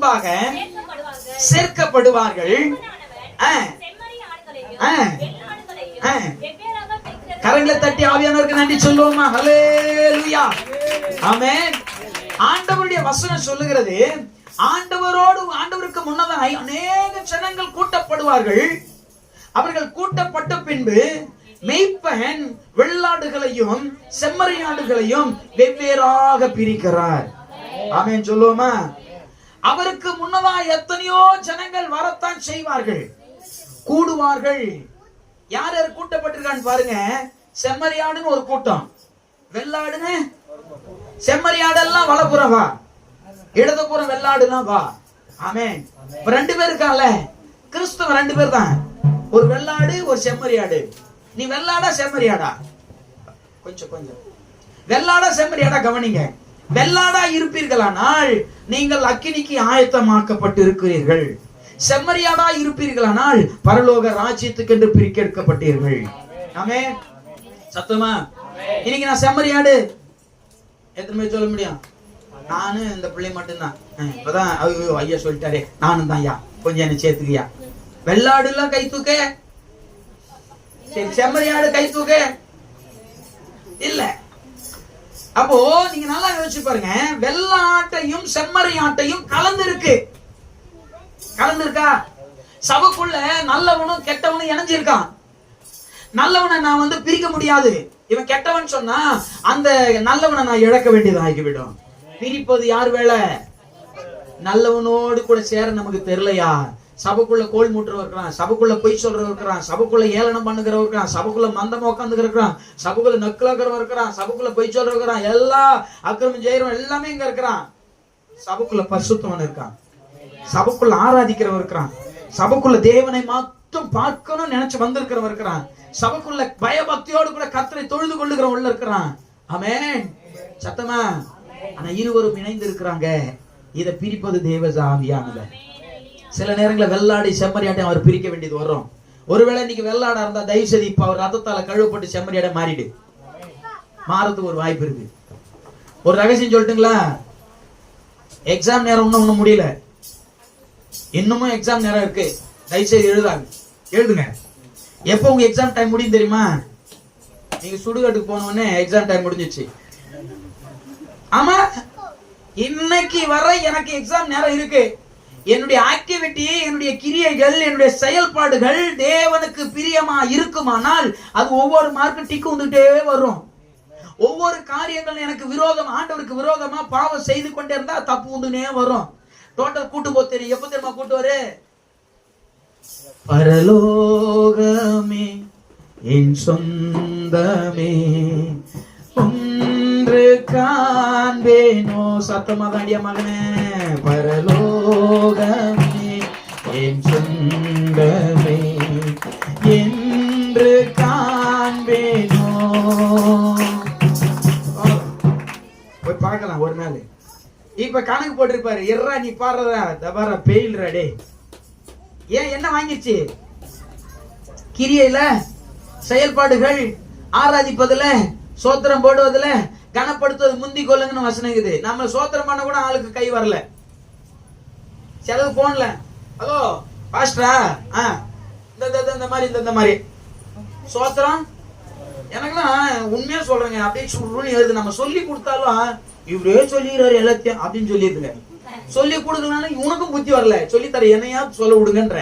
முன்பாக சேர்க்கப்படுவார்கள். கரங்களை தட்டி ஆவியானவருக்கு நன்றி சொல்லுவோமா? ஹலே ஹalleluya. ஆமே ஆண்டவருடைய வசனம் சொல்லுகிறது ஆண்டவரோடு ஆண்டவருக்கு முன்னதாக அநேக ஜனங்கள் கூட்டப்படுவார்கள். அவர்கள் கூட்டப்பட்ட பின்பு மெய்ப்பன் வெள்ளாடுகளையும் செம்மறியாடுகளையும் வெவ்வேறாக பிரிக்கிறார். ஆமேன். சொல்லுவோமா? அவருக்கு முன்னதா எத்தனையோ ஜனங்கள் வரத்தான் செய்வார்கள். கூடுவார்கள். யார் யார் கூட்டப்பட்டிருக்கான்னு பாருங்க. செம்மறியாடுன்னு ஒரு கூட்டம். வெள்ளாடுன்னு? செம்மறியாடெல்லாம் வலப்புறம் வா. இடதுபுறம் வெள்ளாடுலாம் வா. ஆமேன். ரெண்டு பேர் இருக்கான்ல. கிறிஸ்துவ ரெண்டு பேர் தான். ஒரு வெள்ளாடு ஒரு செம்மறியாடு. நீ வெள்ளாடா செம்மறியாடா? கொஞ்சம் கொஞ்சம். வெள்ளாடா செம்மறியாடா கவனிங்க. வெள்ளாடா இருப்பீர்களானால் நீங்கள் அக்கினிக்கு ஆயத்தமாக்கப்பட்டு இருக்கிறீர்கள் செம்மறியாடா இருப்பீர்களானால் பரலோக ராஜ்யத்துக்கு என்று பிரிக்கெடுக்கப்பட்டீர்கள். ஆமே. சத்தமா? இன்னைக்கு நான் செம்மறியாடு. எத்தனை பேர் சொல்ல முடியும்? நானு இந்த பிள்ளை மட்டும்தான். இப்பதான் ஐயோ ஐயா சொல்லிட்டாரே. நானும் தான் ஐயா. கொஞ்சம் என்ன சேர்த்துக்கியா. வெள்ளாடு எல்லாம் கை தூக்க. சரி செம்மறியாடு கை தூக்க. இல்லை. அப்போ நீங்க நல்லா யோசிச்சு பாருங்க. வெள்ளாட்டையும் செம்மறி ஆட்டையும் கலந்து இருக்கு கலந்து இருக்கா சபைக்குள்ள நல்லவனும் கெட்டவனும் இணைஞ்சிருக்கான். நல்லவனை நான் வந்து பிரிக்க முடியாது. இவன் கெட்டவன் சொன்னா அந்த நல்லவனை நான் இழக்க வேண்டியது ஆகிவிடும் பிரிப்பது யார் வேலை? நல்லவனோடு கூட சேர நமக்கு தெரியலையா? சபைக்குள்ள கோல் மூட்டுறவர் இருக்கிறான் சபைக்குள்ள பொய் சொல்றவர் இருக்கிறான் சபைக்குள்ள ஏளனம் பண்ணுகிறவர் இருக்கிறான் சபைக்குள்ள மந்தமா உட்காந்துக்கிற இருக்கிறான் சபைக்குள்ள நக்கலாக்கிறவன் இருக்கிறான் சபைக்குள்ள பொய் சொல்றவர் இருக்கிறான் எல்லா அக்கிரமம் செய்யறவன் எல்லாமே இங்க இருக்கிறான். சபைக்குள்ள பரிசுத்தவன் இருக்கான். சபைக்குள்ள ஆராதிக்கிறவன் இருக்கிறான். சபைக்குள்ள தேவனை மட்டும் பார்க்கணும்னு நினைச்சு வந்திருக்கிறவன் இருக்கிறான். சபைக்குள்ள பயபக்தியோடு கூட கத்தரை தொழுது கொள்ளுகிறவன் உள்ள இருக்கிறான். அமேன் சத்தமா? ஆனா இருவரும் இணைந்து இருக்கிறாங்க இதை பிரிப்பது தேவ ஆவியானது சில நேரங்களில் வெள்ளாடி செம்மறியாட்டை அவர் பிரிக்க வேண்டியது வரும் ஒருவேளை இன்னைக்கு வெள்ளாடா இருந்தா தயவு செய்து இப்ப அவர் ரத்தத்தால கழுவப்பட்டு செம்மறியாட மாறிடு. மாறதுக்கு ஒரு வாய்ப்பு இருக்கு. ஒரு ரகசியம் சொல்லட்டுங்களா? எக்ஸாம் நேரம் இன்னும் ஒன்றும் முடியல. இன்னமும் எக்ஸாம் நேரம் இருக்கு. தயவுசெய்து எழுதாங்க. எழுதுங்க. எப்போ உங்க எக்ஸாம் டைம் முடியும் தெரியுமா? நீங்க சுடுகாட்டுக்கு போனோடனே எக்ஸாம் டைம் முடிஞ்சிச்சு. ஆமா. இன்னைக்கு வரை எனக்கு எக்ஸாம் நேரம் இருக்கு. என்னுடைய ஆக்டிவிட்டி என்னுடைய கிரியைகள் என்னுடைய செயல்பாடுகள் தேவனுக்கு பிரியமா இருக்குமானால் அது ஒவ்வொரு மார்க்கும் டிக்கு வந்துட்டே வரும். ஒவ்வொரு காரியங்கள் எனக்கு விரோதம் ஆண்டவருக்கு விரோதமா பாவம் செய்து கொண்டே இருந்தா தப்பு உண்டுனே வரும். டோட்டல் கூட்டு போ தெரியும். எப்ப தெரியுமா கூட்டு வரு? பரலோகமே என் சொந்தமே என்று காண்பேனோ. சத்தமா தாண்டிய மகனே. பரலோகமே என் சொந்தமே என்று காண்பேனோ. போய் பார்க்கலாம் ஒரு நாள். இப்ப கணக்கு போட்டிருப்பாரு. எர்ரா நீ பாடுறதா? தபாரா பெயில்ரா டே ஏன் என்ன வாங்கிருச்சு கிரியையில செயல்பாடுகள் ஆராதிப்பதுல சோத்திரம் போடுவதுல கனப்படுத்துவது முந்தி கொள்ளுங்கன்னு வசனம் இது நம்ம சோத்திரம் பண்ண கூட ஆளுக்கு கை வரல. செலவு போன்ல ஹலோ பாஸ்டரா? ஆ இந்த இந்த, இந்த, இந்த மாதிரி இந்த இந்த மாதிரி. சோத்திரம்? எனக்குலாம் உண்மையா சொல்றேங்க அப்படியே சுருன்னு எழுது நம்ம சொல்லி கொடுத்தாலும் இவரே சொல்லிடுறாரு எல்லாத்தையும் அப்படின்னு சொல்லிடுங்க சொல்லி கொடுக்கலனாலும் இவனுக்கும் புத்தி வரல. சொல்லி தர என்னையா சொல்ல விடுங்கன்ற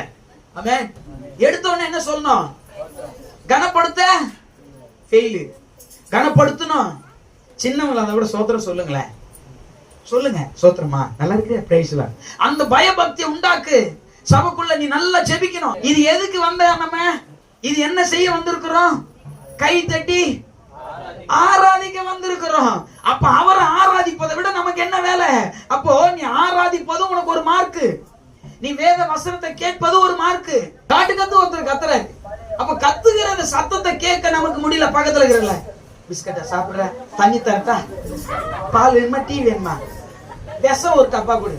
ஆமே எடுத்த உடனே என்ன சொல்லணும்? கனப்படுத்த? ஃபெயிலு. கனப்படுத்தணும். சின்னவங்களா இருந்தால் கூட சோத்திரம் சொல்லுங்களேன் சொல்லுங்க சோத்திரமா? நல்லா இருக்கு பிரைஸ்ல அந்த பயபக்தியை உண்டாக்கு. சபைக்குள்ள நீ நல்லா ஜெபிக்கணும். இது எதுக்கு வந்த நம்ம? இது என்ன செய்ய வந்திருக்கிறோம்? கை தட்டி ஆராதிக்க வந்திருக்கிறோம். அப்ப அவரை ஆராதிப்பதை விட நமக்கு என்ன வேலை? அப்போ நீ ஆராதிப்பது உனக்கு ஒரு மார்க்கு நீ வேத வசனத்தை கேட்பது ஒரு மார்க்கு காட்டு கத்து ஒருத்தர் கத்துற அப்ப கத்துகிற அந்த சத்தத்தை கேட்க நமக்கு முடியல பக்கத்துல இருக்கிறல பிஸ்கட்டை சாப்பிட்ற தண்ணி தரட்டா? பால் வேணுமா? டீ வேணுமா? விஷம் ஒரு டப்பா கொடு.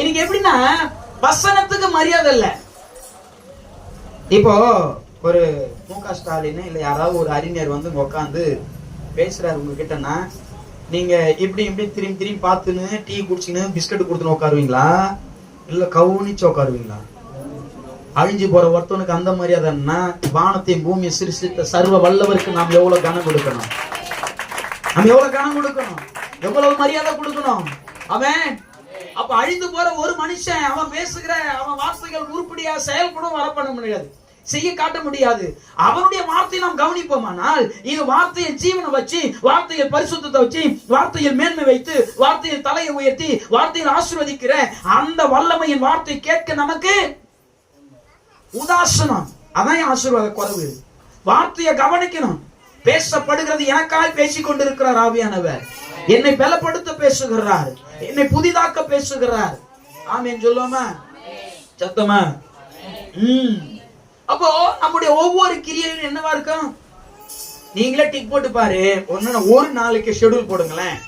இன்னைக்கு எப்படின்னா வசனத்துக்கு மரியாதை இல்லை. இப்போ ஒரு மு க ஸ்டாலின் இல்லை யாராவது ஒரு அறிஞர் வந்து உட்காந்து பேசுறாரு உங்ககிட்டன்னா நீங்க இப்படி இப்படி திரும்பி திரும்பி பார்த்துன்னு டீ குடிச்சுன்னு பிஸ்கட் கொடுத்துன்னு உட்காருவீங்களா? இல்லை கவுனிச்சு உட்காருவீங்களா? அழிஞ்சு போற ஒருத்தவனுக்கு அந்த மரியாதைன்னா வானத்தை பூமியை சிருஷ்டித்த சர்வ வல்லவருக்கு நாம் எவ்வளவு கனம் கொடுக்கணும்? நம்ம எவ்வளவு கனம் கொடுக்கணும்? எவ்வளவு மரியாதை கொடுக்கணும்? அவன் அப்ப அழிந்து போற ஒரு மனுஷன் அவன் பேசுகிற அவன் வார்த்தைகள் உருப்படியா செயல்படும் வர பண்ண முடியாது. செய்ய காட்ட முடியாது. அவனுடைய வார்த்தையை நாம் கவனிப்போமானால் இது வார்த்தையின் ஜீவனை வச்சு வார்த்தையில் பரிசுத்தத்தை வச்சு வார்த்தையில் மேன்மை வைத்து வார்த்தையில் தலையை உயர்த்தி வார்த்தையில் ஆசிர்வதிக்கிற அந்த வல்லமையின் வார்த்தை கேட்க நமக்கு உதாசனம். அதான் ஆசீர்வாத குறைவு வார்த்தையை கவனிக்கணும். பேசப்படுகிறது எனக்காய் பேசிக் கொண்டிருக்கிறார் ஆவியானவர். என்னை பலப்படுத்த பேசுகிறார். என்னை புதிதாக்க பேசுகிறார். ஆமேன் சொல்லுவோமா? சத்தமா? ம். அப்போ நம்முடைய ஒவ்வொரு கிரியையும் என்னவா இருக்கும்? நீங்களே டிக் போட்டு பாரு. ஒன்னு ஒரு நாளைக்கு ஷெட்யூல் போடுங்களேன்.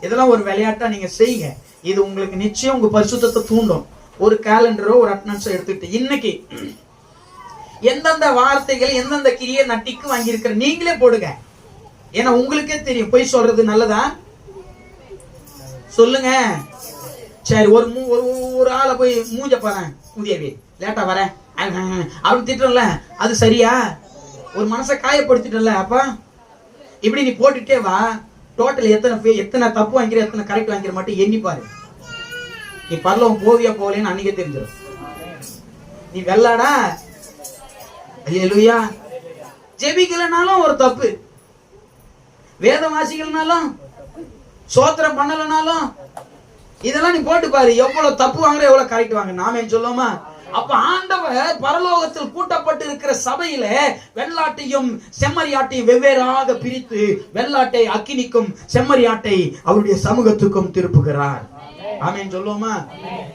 இதெல்லாம் ஒரு விளையாட்டா நீங்க செய்யுங்க. இது உங்களுக்கு நிச்சயம் உங்க பரிசுத்தத்தை தூண்டும். ஒரு கேலண்டரோ ஒரு அட்டனன்ஸோ எடுத்துக்கிட்டு இன்னைக்கு எந்தெந்த வார்த்தைகள் எந்தெந்த கிரியை நட்டிக்கு வாங்கியிருக்கிற நீங்களே போடுங்க. ஏன்னா உங்களுக்கே தெரியும். போய் சொல்றது நல்லதா? சொல்லுங்க. சரி ஒரு மூ ஒரு ஒரு ஆளை போய் மூஞ்ச போறேன் புதியவி. லேட்டா வரேன். அப்படி திட்டம்ல அது சரியா? ஒரு மனசை காயப்படுத்திட்டல அப்ப? இப்படி நீ போட்டுட்டே வா. டோட்டல் எத்தனை எத்தனை தப்பு வாங்கிற எத்தனை கரெக்ட் வாங்கிற மட்டும் எண்ணி பாரு. நீ பரலவன் போவியா போகலன்னு அன்னைக்கே தெரிஞ்சிடும். நீ வெள்ளாடா? ஐயலுயா ஜெபிக்கலனாலும் ஒரு தப்பு. வேதம் வாசிக்கலனாலும் சோத்திரம் பண்ணலனாலும் இதெல்லாம் நீ போட்டு பாரு. எவ்வளவு தப்பு வாங்குற எவ்வளவு கரெக்ட் வாங்க நாமே சொல்லுவோமா? அப்ப ஆண்டவர் பரலோகத்தில் கூட்டப்பட்டு இருக்கிற சபையில வெள்ளாட்டையும் செம்மறியாட்டையும் வெவ்வேறாக பிரித்து வெள்ளாட்டை அக்கினிக்கும் செம்மறியாட்டை அவருடைய சமூகத்துக்கும் திருப்புகிறார். ஆமேன். சொல்லுவோமா?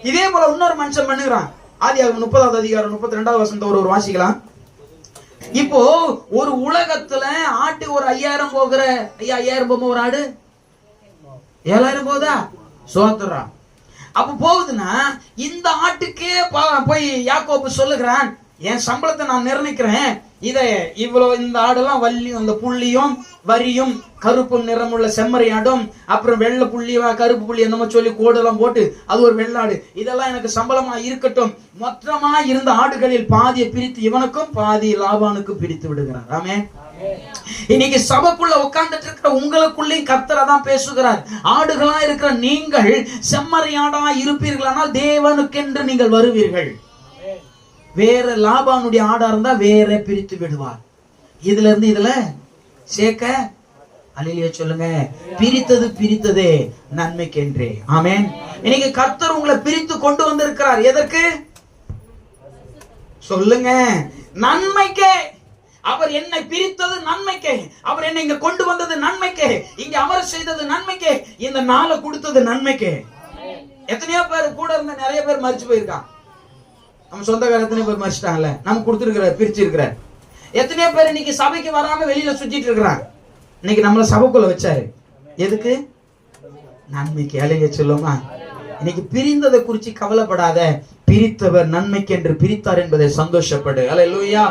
இதே போல இன்னொரு மனுஷன் பண்ணுகிறான். ஆதி முப்பதாவது அதிகாரம் முப்பத்தி ரெண்டாவது வசந்த ஒரு ஒரு வாசிக்கலாம். இப்போ ஒரு உலகத்துல ஆட்டு ஒரு ஐயாயிரம் போகிற ஐயா ஐயாயிரம் போகுமா ஒரு ஆடு? ஏழாயிரம் போகுதா? சோத்துறா. அப்ப போகுதுன்னா இந்த ஆட்டுக்கே போய் யாக்கோப்பு சொல்லுகிறான் என் சம்பளத்தை நான் நிர்ணயிக்கிறேன். இத இவ்வளவு இந்த ஆடெல்லாம் வள்ளியும் அந்த புள்ளியும் வரியும் கருப்பு நிறமுள்ள செம்மறி ஆடும் அப்புறம் வெள்ளை புள்ளி கருப்பு புள்ளி என்னமோ சொல்லி கோடெல்லாம் போட்டு அது ஒரு வெள்ளாடு. இதெல்லாம் எனக்கு சம்பளமா இருக்கட்டும். மொத்தமா இருந்த ஆடுகளில் பாதியை பிரித்து இவனுக்கும் பாதி லாபானுக்கும் பிரித்து விடுகிறார். ஆமே இன்னைக்கு சபைக்குள்ள உட்கார்ந்துட்டு இருக்கிற உங்களுக்குள்ளேயும் கர்த்தரை தான் பேசுகிறார். ஆடுகளா இருக்கிற நீங்கள் செம்மறியாடா இருப்பீர்களானால் தேவனுக்கென்று நீங்கள் வருவீர்கள். வேற லாபானுடைய ஆடா இருந்தா வேற பிரித்து விடுவார். இதுல இருந்து இதுல சேர்க்க. அலிலிய சொல்லுங்க. பிரித்தது பிரித்ததே நன்மைக்கென்றே. ஆமேன். இன்னைக்கு கர்த்தர் உங்களை பிரித்து கொண்டு வந்திருக்கிறார். எதற்கு? சொல்லுங்க. நன்மைக்கே. அவர் என்னை பிரித்தது நன்மைக்கே. அவர் என்னை இங்க கொண்டு வந்தது நன்மைக்கே. இங்க அவர் செய்தது நன்மைக்கே. இந்த நாளை கொடுத்தது நன்மைக்கே. எத்தனையோ பேர் கூட இருந்த நிறைய பேர் மறிச்சு போயிருக்கான் நம்ம சொந்தக்கார எத்தனை பேர் மறிச்சிட்டாங்கல்ல? நம்ம கொடுத்துருக்கிறார் பிரிச்சு இருக்கிறார் எத்தனையோ பேர் இன்னைக்கு சபைக்கு வராம வெளியில சுத்திட்டு இருக்கிறாங்க. இன்னைக்கு நம்மள சபைக்குள்ள வச்சாரு. எதுக்கு? நன்மைக்கு அலைய சொல்லுமா? இன்னைக்கு பிரிந்ததை குறித்து கவலைப்படாத. பிரித்தவர் நன்மைக்கு என்று பிரித்தார் என்பதை சந்தோஷப்படு. அலை லூயா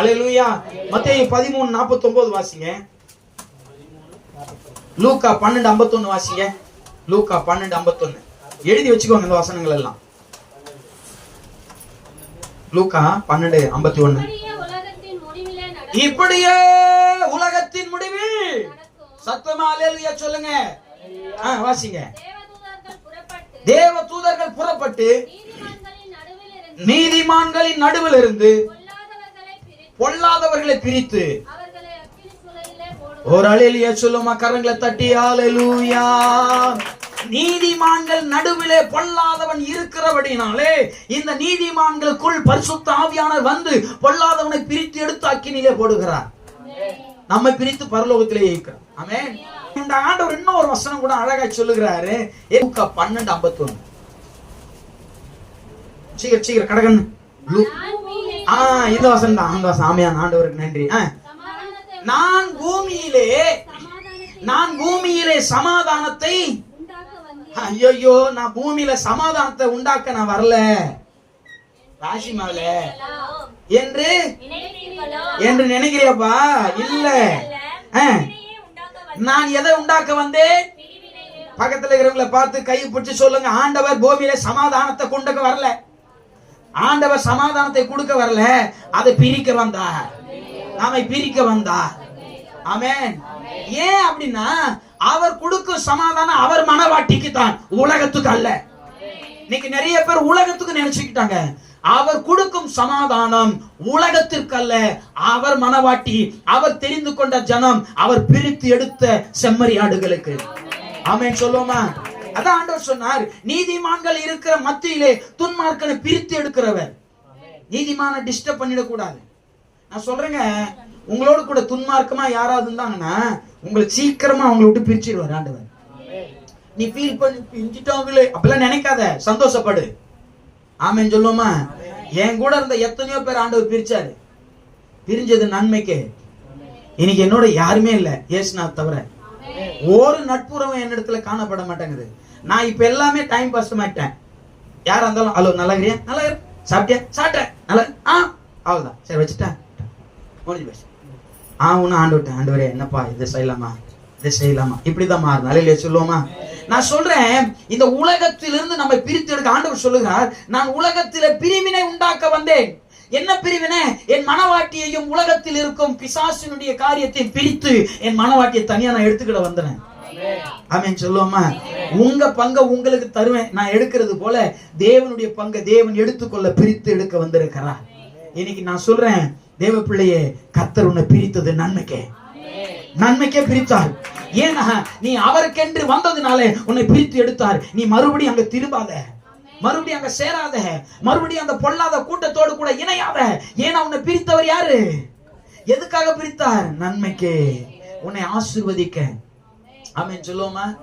அலை லூயா மத்திய பதிமூணு நாற்பத்தி ஒன்பது வாசிங்க. லூக்கா பன்னெண்டு ஐம்பத்தொன்னு வாசிங்க. லூக்கா பன்னெண்டு ஐம்பத்தொன்னு. எழுதி வச்சுக்கோங்க இந்த வசனங்கள் எல்லாம். லூக்கா பன்னெண்டு ஐம்பத்தி ஒண்ணு இப்படியே உலகத்தின் முடிவிலே சத்தமா அல்லேலூயா சொல்லுங்க. வாசிங்க. தேவதூதர்கள் புறப்பட்டு தேவ தூதர்கள் புறப்பட்டு நீதிமான்களின் நடுவில் இருந்து பொல்லாதவர்களை பிரித்து ஒரு அலையிலேயே சொல்லுமா கரங்களை தட்டி ஆலலூயா நீதிமான்கள் நடுவிலே பொல்லாதவன் இருக்கிறபடினாலே இந்த நீதிமான்களுக்குள் பரிசுத்த ஆவியானவர் வந்து பொல்லாதவனை பிரித்து எடுத்து அக்கினிலே போடுகிறார். நம்மை பிரித்து பரலோகத்திலே இருக்கிறார் ஆமே இந்த ஆண்டவர் இன்னும் ஒரு வசனம் கூட அழகா சொல்லுகிறாரு. பன்னெண்டு ஐம்பத்தி ஒண்ணு சீக்கிரம் சீக்கிரம் கடகன் ஆ இந்த வசனம் தான் அந்த வசனம். ஆண்டவருக்கு நன்றி. ஆ. நான் பூமியிலே நான் பூமியிலே சமாதானத்தை ஐயோ நான் பூமியில சமாதானத்தை உண்டாக்க நான் வரல. ராசிமாவில என்று? என்று நினைக்கிறியப்பா இல்ல. ஆ. நான் எதை உண்டாக்க வந்தேன்? பக்கத்துல இருக்கிறவங்களை பார்த்து கை பிடிச்சு சொல்லுங்க. ஆண்டவர் பூமியில சமாதானத்தை கொண்டுக்க வரல. ஆண்டவர் சமாதானத்தை கொடுக்க வரல. அதை பிரிக்க வந்தார். நாம பிரிக்க வந்தார். ஆமேன். ஏன் அப்படின்னா அவர் கொடுக்கும் சமாதானம் அவர் மனவாட்டிக்கு தான் உலகத்துக்கு அல்ல. இன்னைக்கு நிறைய பேர் உலகத்துக்கு நினைச்சுக்கிட்டாங்க. அவர் கொடுக்கும் சமாதானம் உலகத்திற்கு அல்ல. அவர் மனவாட்டி அவர் தெரிந்து கொண்ட ஜனம் அவர் பிரித்து எடுத்த செம்மறியாடுகளுக்கு ஆமென் சொல்லுவோமா? அதான் ஆண்டவர் சொன்னார் நீதிமான்கள் இருக்கிற மத்தியிலே துன்மார்க்கனை பிரித்து எடுக்கிறவர். நீதிமான டிஸ்டர்ப் பண்ணிடக்கூடாது. நான் சொல்றேங்க உங்களோட கூட துன்மார்க்கமா யாராவது இருந்தாங்கன்னா உங்களை சீக்கிரமா அவங்களை விட்டு பிரிச்சிருவார் ஆண்டவர். நீ ஃபீல் பண்ணி பிரிஞ்சிட்டாங்களே அப்படிலாம் நினைக்காத. சந்தோஷப்படு. ஆமேன்னு சொல்லுவோமா? என் கூட இருந்த எத்தனையோ பேர் ஆண்டவர் பிரிச்சாரு. பிரிஞ்சது நன்மைக்கு. இன்னைக்கு என்னோட யாருமே இல்லை. ஏசுனா தவிர. ஒரு நட்புறவும் என்னிடத்துல காணப்பட மாட்டேங்குது. நான் இப்ப எல்லாமே டைம் பாஸ் மாட்டேன் யாரா இருந்தாலும் ஹலோ நல்லா இருக்கிறியா? நல்லா சாப்பிட்டியா? சாப்பிட்டேன். நல்லா ஆ. அவ்வளோதான் சரி வச்சுட்டேன். முடிஞ்சு போச்சு. ஆ ஒன்னும் ஆண்டு விட்டேன் ஆண்டவரே என்னப்பா இதை செய்யலாமா? இதை செய்யலாமா? இப்படிதான் மாறணும் அலையிலே சொல்லுவோமா? நான் சொல்றேன் இந்த உலகத்திலிருந்து நம்ம பிரித்து எடுக்க ஆண்டவர் சொல்லுகிறார் நான் உலகத்தில பிரிவினை உண்டாக்க வந்தேன். என்ன பிரிவினை? என் மனவாட்டியையும் உலகத்தில் இருக்கும் பிசாசினுடைய காரியத்தையும் பிரித்து என் மனவாட்டியை தனியா நான் எடுத்துக்கிட வந்தேன். ஆமென். சொல்லுவோமா? உங்க பங்க உங்களுக்கு தருவேன். நான் எடுக்கிறது போல தேவனுடைய பங்கை தேவன் எடுத்துக்கொள்ள பிரித்து எடுக்க வந்திருக்கிறார். இன்னைக்கு நான் சொல்றேன் தேவ பிள்ளையே கத்தர் உன்னை பிரித்தது நன்மைக்கே. நன்மைக்கே பிரித்தார். ஏன்னா நீ அவருக்கென்று வந்ததுனாலே உன்னை பிரித்து எடுத்தார். நீ மறுபடியும் அங்க திரும்பாத. மறுபடியும் அங்க சேராத. மறுபடியும் அந்த பொல்லாத கூட்டத்தோடு கூட இணையாத. ஏன்னா உன்னை பிரித்தவர் யாரு? எதுக்காக பிரித்தார்? நன்மைக்கே. உன்னை ஆசிர்வதிக்க. ஆமென். சொல்லுவோமா?